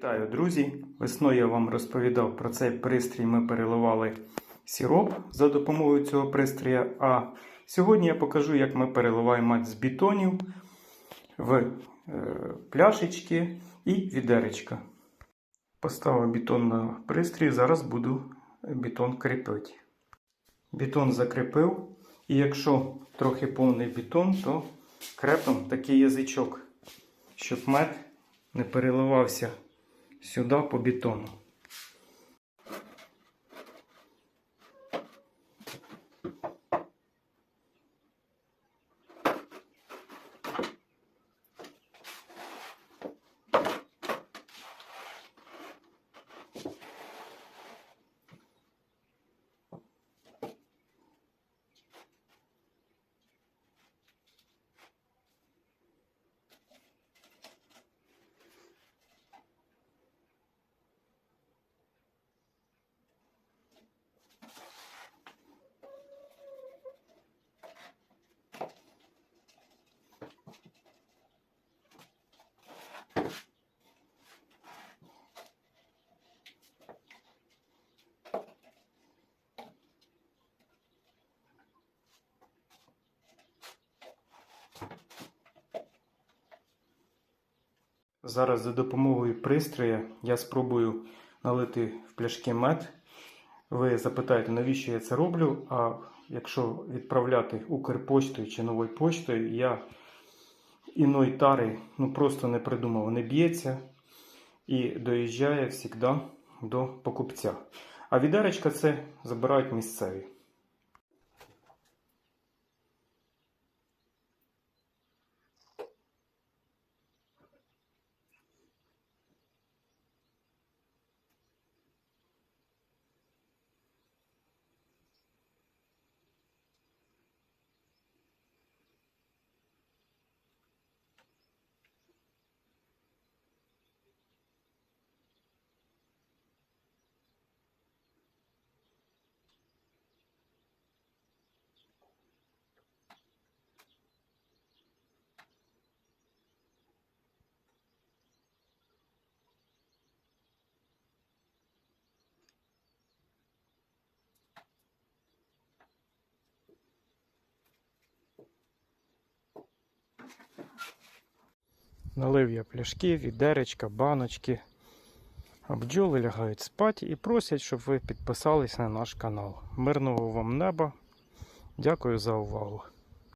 Вітаю, друзі! Весною я вам розповідав про цей пристрій. Ми переливали сироп за допомогою цього пристрія. А сьогодні я покажу, як ми переливаємо з бетонів в е, пляшечки і відеречка. Поставив бетон на пристрій, зараз буду бетон кріпити. Бетон закріпив, і якщо трохи повний бетон, то крепимо такий язичок, щоб мед не переливався сюди по бетону. Зараз за допомогою пристроя я спробую налити в пляшки мед. Ви запитаєте, навіщо я це роблю? А якщо відправляти Укрпоштою чи новою поштою, я іної тари ну, просто не придумав, не б'ється і доїжджає завжди до покупця. А відеречка це забирають місцеві. Налив я пляшки, відеречка, баночки. А бджоли лягають спати і просять, щоб ви підписались на наш канал. Мирного вам неба. Дякую за увагу.